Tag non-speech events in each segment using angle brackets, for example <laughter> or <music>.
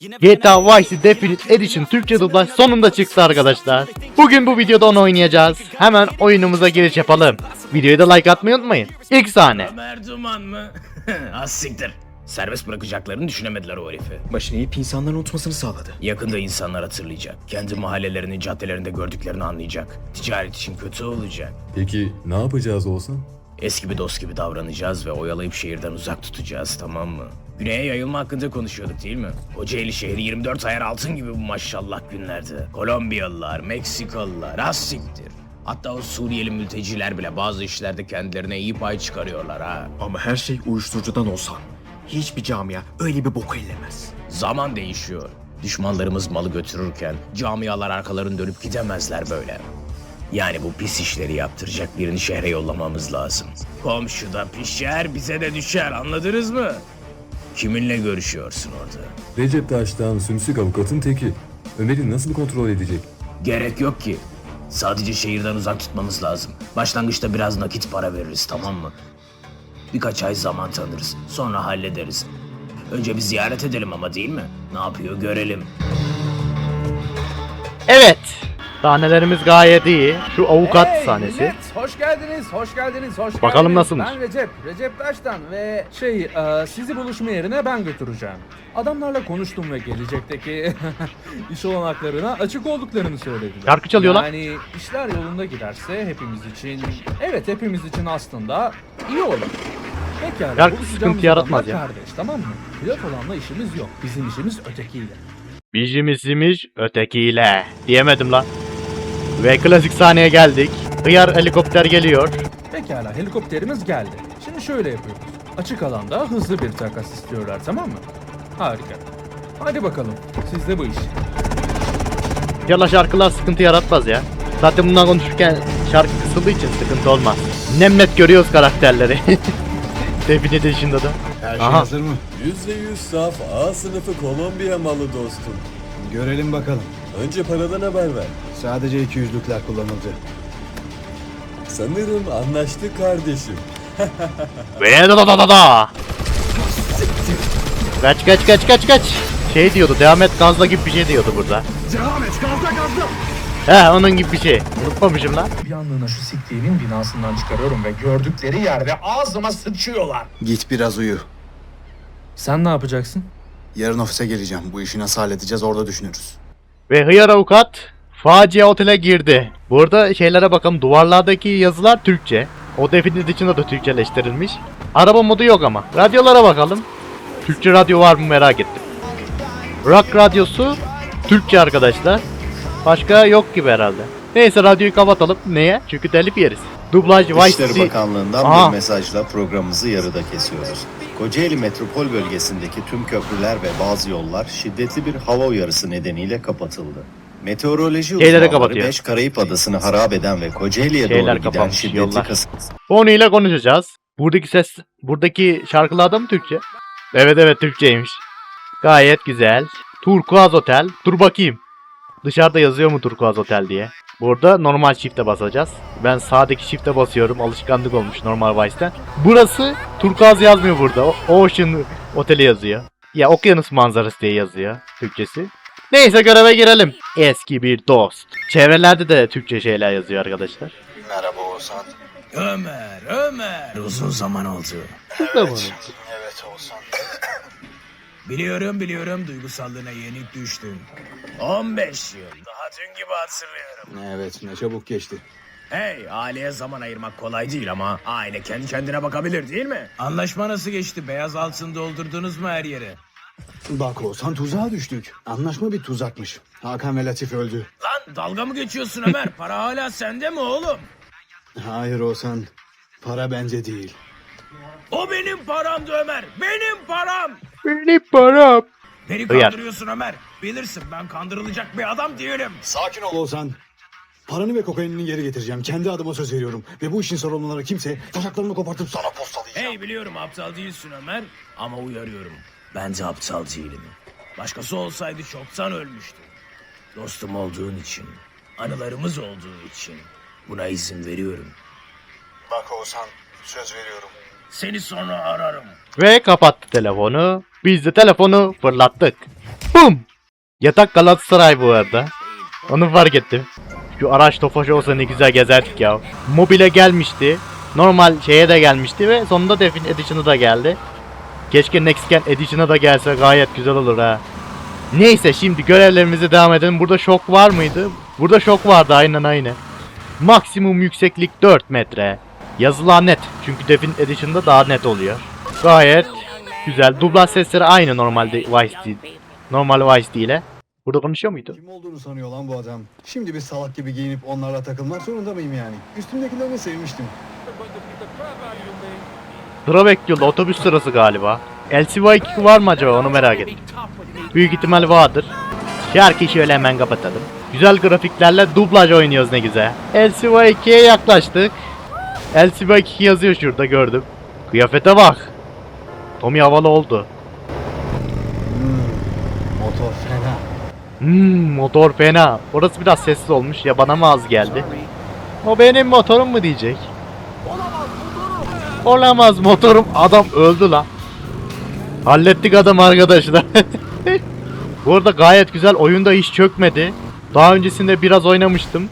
GTA Vice City Definite Edition Türkçe dublaj sonunda çıktı arkadaşlar. Bugün bu videoda onu oynayacağız. Hemen oyunumuza giriş yapalım. Videoya da like atmayı unutmayın. İlk sahne. Ömer Duman mı? <laughs> Az siktir. Serbest bırakacaklarını düşünemediler o herifi. Başını eğip insanların unutmasını sağladı. Yakında insanlar hatırlayacak. Kendi mahallelerinin caddelerinde gördüklerini anlayacak. Ticaret için kötü olacak. Peki ne yapacağız olsan? Eski bir dost gibi davranacağız ve oyalayıp şehirden uzak tutacağız tamam mı? Güney'e yayılma hakkında konuşuyorduk değil mi? Kocaeli şehri 24 ayar altın gibi bu maşallah günlerde. Kolombiyalılar, Meksikalılar, az siktir. Hatta o Suriyeli mülteciler bile bazı işlerde kendilerine iyi pay çıkarıyorlar ha. Ama her şey uyuşturucudan olsa hiçbir camia öyle bir boku ellemez. Zaman değişiyor. Düşmanlarımız malı götürürken camialar arkalarını dönüp gidemezler böyle. Yani bu pis işleri yaptıracak birini şehre yollamamız lazım. Komşuda pişer bize de düşer anladınız mı? Kiminle görüşüyorsun orada? Recep Taş'tan sümsük avukatın teki. Ömer'i nasıl kontrol edecek? Gerek yok ki. Sadece şehirden uzak tutmamız lazım. Başlangıçta biraz nakit para veririz tamam mı? Birkaç ay zaman tanırız. Sonra hallederiz. Önce bir ziyaret edelim ama değil mi? Ne yapıyor görelim. Evet. Sahnelerimiz gayet iyi. Şu avukat Hey sahnesi. millet, hoş geldiniz, hoş geldiniz, hoş Bakalım geldiniz. nasılmış? Ben Recep, Recep Taş'tan ve şey, e, sizi buluşma yerine ben götüreceğim. Adamlarla konuştum ve gelecekteki <laughs> iş olanaklarına açık olduklarını söylediler. Şarkı çalıyorlar. Yani işler yolunda giderse hepimiz için, evet hepimiz için aslında iyi olur. Pekala, Şarkı sıkıntı yaratmaz ya. Kardeş, tamam mı? Pilot olanla işimiz yok. Bizim işimiz ötekiyle. Bijimiz ötekiyle. Diyemedim lan. Ve klasik sahneye geldik. Hıyar helikopter geliyor. Pekala helikopterimiz geldi. Şimdi şöyle yapıyoruz. Açık alanda hızlı bir takas istiyorlar tamam mı? Harika. Hadi bakalım. Sizde bu iş. Yalla şarkılar sıkıntı yaratmaz ya. Zaten bundan konuşurken şarkı kısıldığı için sıkıntı olmaz. Nemlet görüyoruz karakterleri. Define dışında da. Her şey Aha. hazır mı? %100 saf A sınıfı Kolombiya malı dostum. Görelim bakalım. Önce paradan haber ver. Sadece 200'lükler kullanıldı. Sanırım anlaştık kardeşim. Ve da da da da da. Kaç kaç kaç kaç kaç. Şey diyordu devam et gazla gibi bir şey diyordu burada. Devam et gazla gazla. He onun gibi bir şey. Unutmamışım lan. Bir anlığına şu siktiğimin binasından çıkarıyorum ve gördükleri yerde ağzıma sıçıyorlar. Git biraz uyu. Sen ne yapacaksın? Yarın ofise geleceğim. Bu işi nasıl halledeceğiz orada düşünürüz. Ve hıyar avukat facia otele girdi. Burada şeylere bakalım duvarlardaki yazılar Türkçe. O definin içinde de Türkçeleştirilmiş. Araba modu yok ama. Radyolara bakalım. Türkçe radyo var mı merak ettim. Rock radyosu Türkçe arkadaşlar. Başka yok gibi herhalde. Neyse radyoyu kapatalım. Neye? Çünkü telif yeriz. Dublaj Vice İşleri. Bakanlığı'ndan Aha. bir mesajla programımızı yarıda kesiyoruz. Kocaeli metropol bölgesindeki tüm köprüler ve bazı yollar şiddetli bir hava uyarısı nedeniyle kapatıldı. Meteoroloji uzmanları kapatıyor. 5 Karayip adasını harap eden ve Kocaeli'ye Şeyler doğru giden kapanmış, şiddetli yollar. kasıt Onu ile konuşacağız. Buradaki ses, buradaki şarkılarda mı Türkçe? Evet evet Türkçeymiş. Gayet güzel. Turkuaz Otel. Dur bakayım. Dışarıda yazıyor mu Turkuaz Otel diye. Burada normal shift'e basacağız. Ben sağdaki shift'e basıyorum. Alışkanlık olmuş normal Vice'den. Burası Turkuaz yazmıyor burada. O- Ocean Oteli yazıyor. Ya okyanus manzarası diye yazıyor Türkçesi. Neyse göreve girelim. Eski bir dost. Çevrelerde de Türkçe şeyler yazıyor arkadaşlar. Merhaba Oğuzhan. Ömer, Ömer. Uzun zaman oldu. De bunu. Evet Oğuzhan. Biliyorum biliyorum duygusallığına yenik düştün. 15 yıl. Daha dün gibi hatırlıyorum. Evet ne çabuk geçti. Hey, aileye zaman ayırmak kolay değil ama aile kendi kendine bakabilir değil mi? Anlaşma nasıl geçti? Beyaz altın doldurdunuz mu her yere? Bak Oğuzhan tuzağa düştük. Anlaşma bir tuzakmış. Hakan ve Latif öldü. Lan dalga mı geçiyorsun Ömer? Para hala sende mi oğlum? Hayır Oğuzhan. Para bence değil. O benim paramdı Ömer. Benim param. Benim param. Beni kandırıyorsun Ömer. Bilirsin ben kandırılacak bir adam değilim. Sakin ol Oğuzhan. Paranı ve kokainini geri getireceğim. Kendi adıma söz veriyorum. Ve bu işin sorumluları kimse taşaklarını kopartıp sana postalayacağım. Hey biliyorum aptal değilsin Ömer ama uyarıyorum. Ben de aptal değilim. Başkası olsaydı çoktan ölmüştü. Dostum olduğun için, anılarımız olduğu için buna izin veriyorum. Bak Oğuzhan söz veriyorum. Seni sonra ararım. Ve kapattı telefonu. Biz de telefonu fırlattık. Bum! Yatak Galatasaray bu arada. Onu fark ettim. Şu araç tofaşı olsa ne güzel gezerdik ya. Mobile gelmişti. Normal şeye de gelmişti ve sonunda Defin Edition'ı da geldi. Keşke Next Gen Edition'a da gelse gayet güzel olur ha. Neyse şimdi görevlerimize devam edelim. Burada şok var mıydı? Burada şok vardı aynen aynen. Maksimum yükseklik 4 metre. Yazılar net. Çünkü Defin Edition'da daha net oluyor. Gayet güzel. Dublaj sesleri aynı normalde Vice değil. Normal Vice ile. Burada konuşuyor muydu? Kim olduğunu sanıyor lan bu adam. Şimdi bir salak gibi giyinip onlarla takılmak zorunda mıyım yani? Üstümdekilerini sevmiştim. Dravekyul otobüs sırası galiba. LCY2 var mı acaba onu merak ettim. Büyük ihtimal vardır. Şarkıyı şöyle hemen kapatalım. Güzel grafiklerle dublaj oynuyoruz ne güzel. LCY2'ye yaklaştık. LCY2 yazıyor şurada gördüm. Kıyafete bak. Tommy havalı oldu. Motor fena. Hmm, motor fena. Orası biraz sessiz olmuş ya bana mı az geldi? O benim motorum mu diyecek? Olamaz motorum. Adam öldü lan. Hallettik adam arkadaşlar. <laughs> Bu arada gayet güzel. Oyunda hiç çökmedi. Daha öncesinde biraz oynamıştım.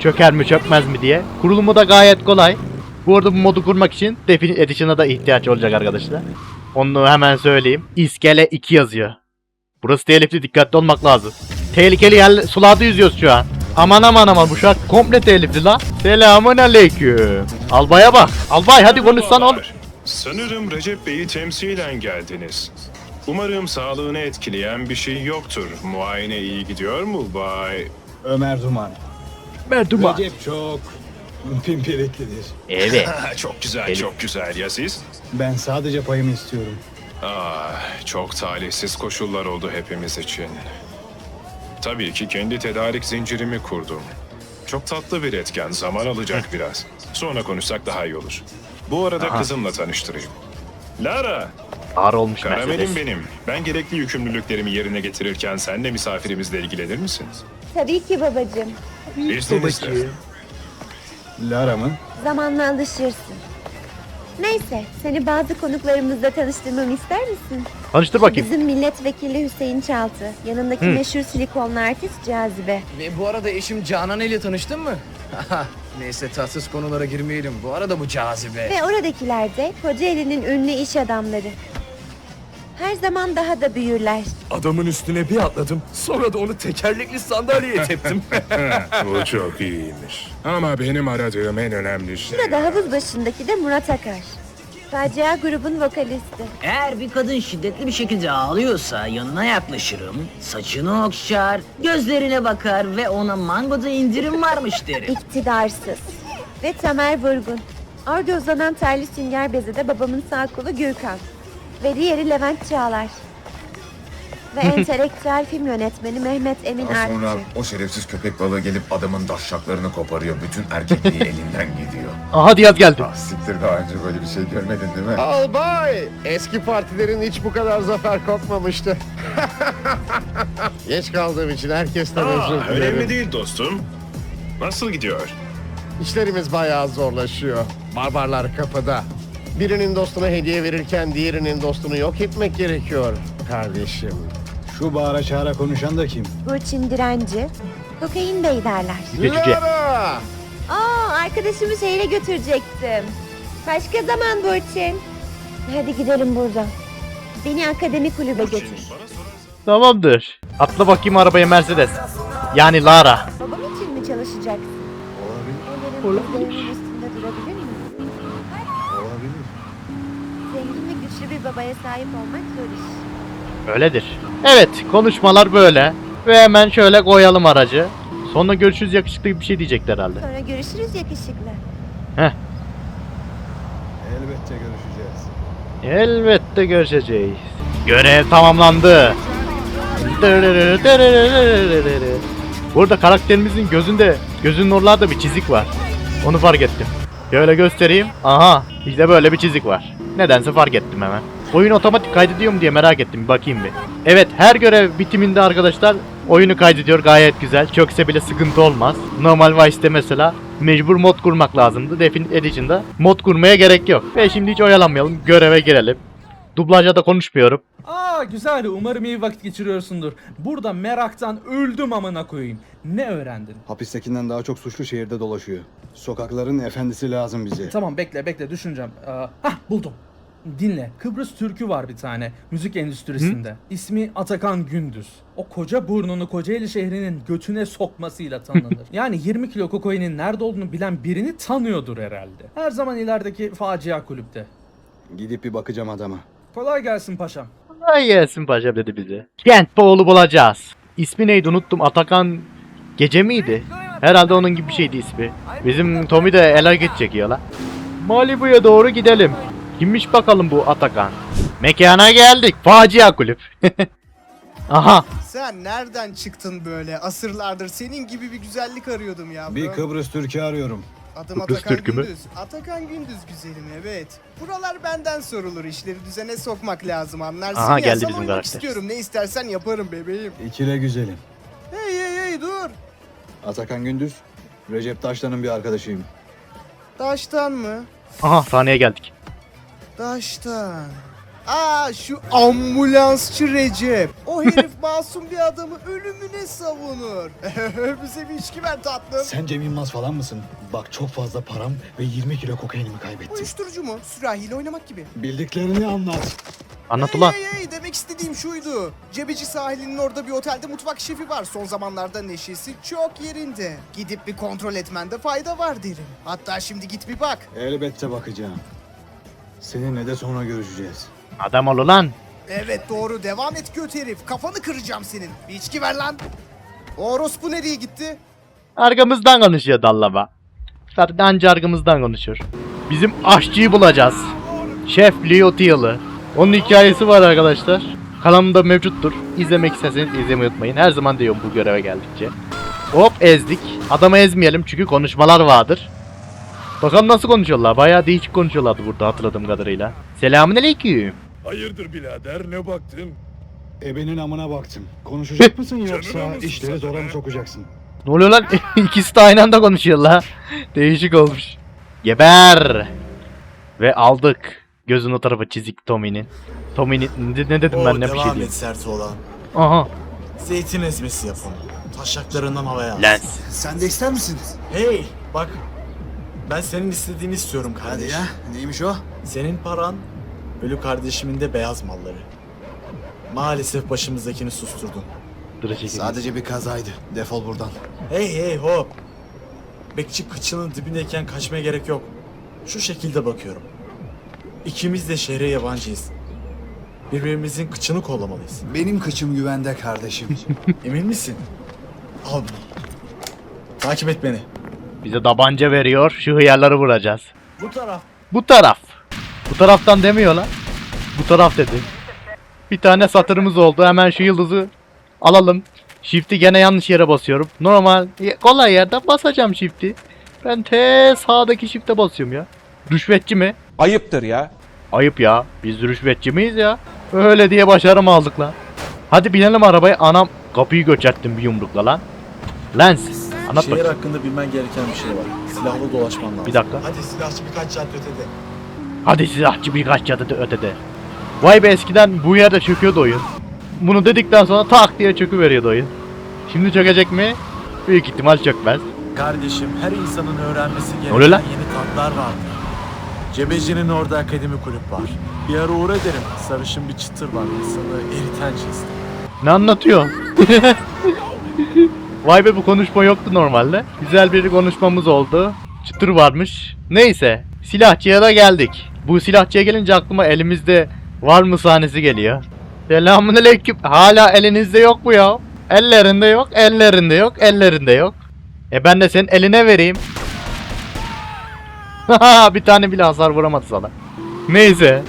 Çöker mi çökmez mi diye. Kurulumu da gayet kolay. Bu arada bu modu kurmak için Definitive Edition'a da ihtiyaç olacak arkadaşlar. Onu hemen söyleyeyim. İskele 2 yazıyor. Burası tehlikeli dikkatli olmak lazım. Tehlikeli yer sularda yüzüyoruz şu an. Aman aman aman bu şarkı komple tehlikeli la. Selamun aleyküm. Albaya bak. Albay hadi konuşsana oğlum. Sanırım Recep Bey'i temsilen geldiniz. Umarım sağlığını etkileyen bir şey yoktur. Muayene iyi gidiyor mu Bay? Ömer Duman. Merduman. Recep çok pimpiriklidir. Evet. <laughs> çok güzel, Elif. çok güzel. Ya siz? Ben sadece payımı istiyorum. Ah, çok talihsiz koşullar oldu hepimiz için. Tabii ki kendi tedarik zincirimi kurdum. Çok tatlı bir etken, zaman alacak biraz. Sonra konuşsak daha iyi olur. Bu arada kızımla tanıştırayım. Lara, Ağır olmuş Karamelim Mercedes. benim. Ben gerekli yükümlülüklerimi yerine getirirken sen de misafirimizle ilgilenir misin? Tabii ki babacığım. İzninizle. Lara mı? Zamanla alışırsın. Neyse, seni bazı konuklarımızla tanıştırmamı ister misin? Tanıştır bakayım. Bizim milletvekili Hüseyin Çaltı. Yanındaki Hı. meşhur silikonlu artist Cazibe. Ve bu arada eşim Canan ile tanıştın mı? Neyse tatsız konulara girmeyelim. Bu arada bu cazibe. Ve oradakiler de Kocaeli'nin ünlü iş adamları. Her zaman daha da büyürler. Adamın üstüne bir atladım. Sonra da onu tekerlekli sandalyeye teptim. <laughs> Bu çok iyiymiş. Ama benim aradığım en önemli şey... Burada havuz başındaki de Murat Akar. Facia grubun vokalisti. Eğer bir kadın şiddetli bir şekilde ağlıyorsa yanına yaklaşırım, saçını okşar, gözlerine bakar ve ona mangoda indirim varmış derim. <laughs> İktidarsız. Ve Tamer Vurgun. Orada uzanan terli sünger bezi de babamın sağ kolu Gürkan. Ve diğeri Levent Çağlar. Ve entelektüel film yönetmeni Mehmet Emin Daha sonra Artçı. o şerefsiz köpek balığı gelip adamın daşşaklarını koparıyor. Bütün erkekliği <laughs> elinden gidiyor. Aha Diyaz geldi. Ah siktir daha önce böyle bir şey görmedin değil mi? Albay! Eski partilerin hiç bu kadar zafer kopmamıştı. <laughs> Geç kaldığım için herkesten özür Aa, önemli dilerim. değil dostum. Nasıl gidiyor? İşlerimiz bayağı zorlaşıyor. Barbarlar kapıda. Birinin dostuna hediye verirken diğerinin dostunu yok etmek gerekiyor kardeşim. Şu bağıra çağıra konuşan da kim? Burçin Direnci. Kokain Bey derler. Geçici. Lara! Aa arkadaşımı şehre götürecektim. Başka zaman Burçin. Hadi gidelim buradan. Beni akademi kulübe götür. Tamamdır. Atla bakayım arabaya Mercedes. Yani Lara. Babam için mi çalışacaksın? Olabilir. Ellerin bir babaya sahip olmak zor iş. Öyledir. Evet konuşmalar böyle. Ve hemen şöyle koyalım aracı. Sonra görüşürüz yakışıklı bir şey diyecekler herhalde. Sonra görüşürüz yakışıklı. Elbette görüşeceğiz. Elbette görüşeceğiz. Görev tamamlandı. Burada karakterimizin gözünde, gözünün oralarda bir çizik var. Onu fark ettim. Şöyle göstereyim. Aha, işte böyle bir çizik var. Nedense fark ettim hemen. Oyun otomatik kaydediyor mu diye merak ettim. Bir bakayım bir. Evet, her görev bitiminde arkadaşlar oyunu kaydediyor. Gayet güzel. Çökse bile sıkıntı olmaz. Normal Vice'de mesela mecbur mod kurmak lazımdı. Definitive Edition'da mod kurmaya gerek yok. Ve şimdi hiç oyalanmayalım. Göreve girelim. Dublajda da konuşmuyorum. Aa güzel umarım iyi vakit geçiriyorsundur. Burada meraktan öldüm amına koyayım. Ne öğrendin? Hapistekinden daha çok suçlu şehirde dolaşıyor. Sokakların efendisi lazım bize. Tamam bekle bekle düşüneceğim. Ee, hah buldum. Dinle. Kıbrıs türkü var bir tane müzik endüstrisinde. İsmi Atakan Gündüz. O koca burnunu Kocaeli şehrinin götüne sokmasıyla tanınır. <laughs> yani 20 kilo kokainin nerede olduğunu bilen birini tanıyordur herhalde. Her zaman ilerideki facia kulüpte. Gidip bir bakacağım adama. Kolay gelsin paşam. Ay gelsin paşam dedi bize. Kent Boğulu bulacağız. İsmi neydi unuttum. Atakan Gece miydi? Herhalde onun gibi bir şeydi ismi. Bizim Tommy de ele geçecek ya la. Malibu'ya doğru gidelim. Kimmiş bakalım bu Atakan? Mekana geldik. Facia kulüp. <laughs> Aha. Sen nereden çıktın böyle? Asırlardır senin gibi bir güzellik arıyordum ya. Bir Kıbrıs Türk'ü arıyorum. Adım Kıbrıs Atakan Türk'ü mü? Gündüz. Atakan Gündüz güzelim evet. Buralar benden sorulur. İşleri düzene sokmak lazım anlarsın Aha, ya. geldi Sana bizim uymak karakter. istiyorum. Ne istersen yaparım bebeğim. İkile güzelim. Hey hey hey dur. Atakan Gündüz, Recep Taşlan'ın bir arkadaşıyım. Taştan mı? Aha sahneye geldik. Taştan. Aa şu ambulansçı Recep. O herif <laughs> masum bir adamı ölümüne savunur. <laughs> Bize bir içki ver tatlım. Sen Cem Yılmaz falan mısın? Bak çok fazla param ve 20 kilo kokainimi kaybettim. Uyuşturucu mu? Sürahiyle oynamak gibi. Bildiklerini anlat. Anlat ulan. Hey, hey, hey, demek istediğim şuydu. Cebeci sahilinin orada bir otelde mutfak şefi var. Son zamanlarda neşesi çok yerinde. Gidip bir kontrol etmende fayda var derim. Hatta şimdi git bir bak. Elbette bakacağım. Seninle de sonra görüşeceğiz. Adam ol ulan. Evet doğru devam et göt herif. Kafanı kıracağım senin. Bir içki ver lan. O orospu nereye gitti? Arkamızdan konuşuyor dallama. Zaten anca arkamızdan konuşuyor. Bizim aşçıyı bulacağız. Şef Leo Teal'ı. Onun hikayesi var arkadaşlar. Kanalımda mevcuttur. İzlemek isterseniz izlemeyi unutmayın. Her zaman diyorum bu göreve geldikçe. Hop ezdik. Adamı ezmeyelim çünkü konuşmalar vardır. Bakalım nasıl konuşuyorlar. Bayağı değişik konuşuyorlardı burada hatırladığım kadarıyla. Selamünaleyküm. Hayırdır birader ne baktın? Ebenin amına baktım. Konuşacak mısın yoksa mısın işleri sen zora be? mı sokacaksın? Ne oluyor lan? <laughs> İkisi de aynı anda konuşuyorlar. Değişik olmuş. Geber. Ve aldık. Gözün o tarafı çizik Tommy'nin. Tommy'nin ne, ne dedim ben ne bir şey diyeyim. sert olan. Aha. Zeytin ezmesi yapın. Taşaklarından havaya. Lens. Sen de ister misin? Hey bak. Ben senin istediğini istiyorum kardeş. Neymiş o? Senin paran, ölü kardeşimin de beyaz malları. Maalesef başımızdakini susturdun. Dıra çekildi. Sadece bir kazaydı. Defol buradan. Hey hey hop. Bekçi kıçının dibindeyken kaçmaya gerek yok. Şu şekilde bakıyorum. İkimiz de şehre yabancıyız. Birbirimizin kıçını kollamalıyız. Benim kıçım güvende kardeşim. <laughs> Emin misin? Al bunu. Takip et beni. Bize tabanca veriyor. Şu hıyarları vuracağız. Bu taraf. Bu taraf. Bu taraftan demiyor lan. Bu taraf dedi. Bir tane satırımız oldu. Hemen şu yıldızı alalım. Shift'i gene yanlış yere basıyorum. Normal kolay yerden basacağım shift'i. Ben te sağdaki shift'e basıyorum ya. Rüşvetçi mi? Ayıptır ya. Ayıp ya. Biz rüşvetçi miyiz ya? Öyle diye başarımı aldık lan. Hadi binelim arabaya. Anam kapıyı göçerttim bir yumrukla lan. Lens. Anlat bakayım. hakkında bilmen gereken bir şey var. Silahlı dolaşman lazım. Bir dakika. Hadi silahçı birkaç saat ötede. Hadi silahçı birkaç cadı ötede. Vay be eskiden bu yerde çöküyordu oyun. Bunu dedikten sonra tak diye çöküveriyordu oyun. Şimdi çökecek mi? Büyük ihtimal çökmez. Kardeşim her insanın öğrenmesi gereken yeni tatlar vardır. Cebeci'nin orada akademi kulüp var. Bir ara uğra derim. Sarışın bir çıtır var. İnsanı eriten cins. Ne anlatıyor? <laughs> Vay be bu konuşma yoktu normalde. Güzel bir konuşmamız oldu. Çıtır varmış. Neyse. Silahçıya da geldik. Bu silahçıya gelince aklıma elimizde var mı sahnesi geliyor. Selamünaleyküm. Hala elinizde yok bu ya. Ellerinde yok, ellerinde yok, ellerinde yok. E ben de senin eline vereyim. <laughs> bir tane bile hasar vuramadı sana. Neyse.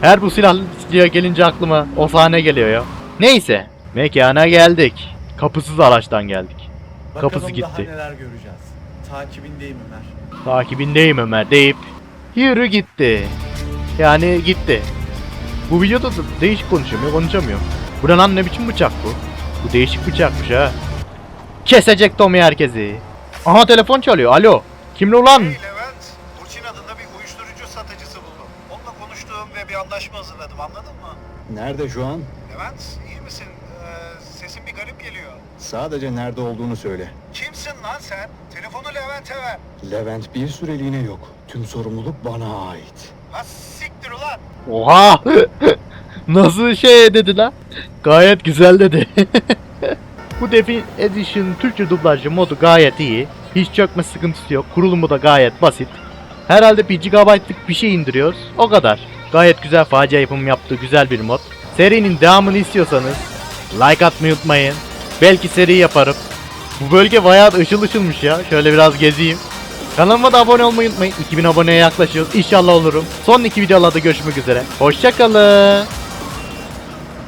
Her bu silahlıya gelince aklıma o sahne geliyor ya. Neyse. Mekana geldik. Kapısız araçtan geldik. Kapısı gitti. neler göreceğiz. Takibindeyim Ömer. Takibindeyim Ömer deyip yürü gitti. Yani gitti. Bu videoda da değişik konuşuyorum ya konuşamıyorum. Bu ne lan ne biçim bıçak bu? Bu değişik bıçakmış ha. Kesecek Tommy herkesi. Aha telefon çalıyor. Alo. Kimle ulan? Levent, Burçin adında bir uyuşturucu satıcısı buldum. Onunla konuştuğum ve bir anlaşma hazırladım anladın Nerede şu an? Levent iyi misin? Ee, sesin bir garip geliyor. Sadece nerede olduğunu söyle. Kimsin lan sen? Telefonu Levent'e ver. Levent bir süreliğine yok. Tüm sorumluluk bana ait. Ha siktir ulan. Oha! <laughs> Nasıl şey dedi lan? Gayet güzel dedi. <laughs> Bu Defin Edition Türkçe dublajlı modu gayet iyi. Hiç çökme sıkıntısı yok. Kurulumu da gayet basit. Herhalde 1 GB'lık bir şey indiriyoruz. O kadar. Gayet güzel facia yapım yaptığı güzel bir mod. Serinin devamını istiyorsanız like atmayı unutmayın. Belki seri yaparım. Bu bölge bayağı da ışıl ışılmış ya. Şöyle biraz gezeyim. Kanalıma da abone olmayı unutmayın. 2000 aboneye yaklaşıyoruz. İnşallah olurum. Son iki videolarda görüşmek üzere. Hoşçakalın.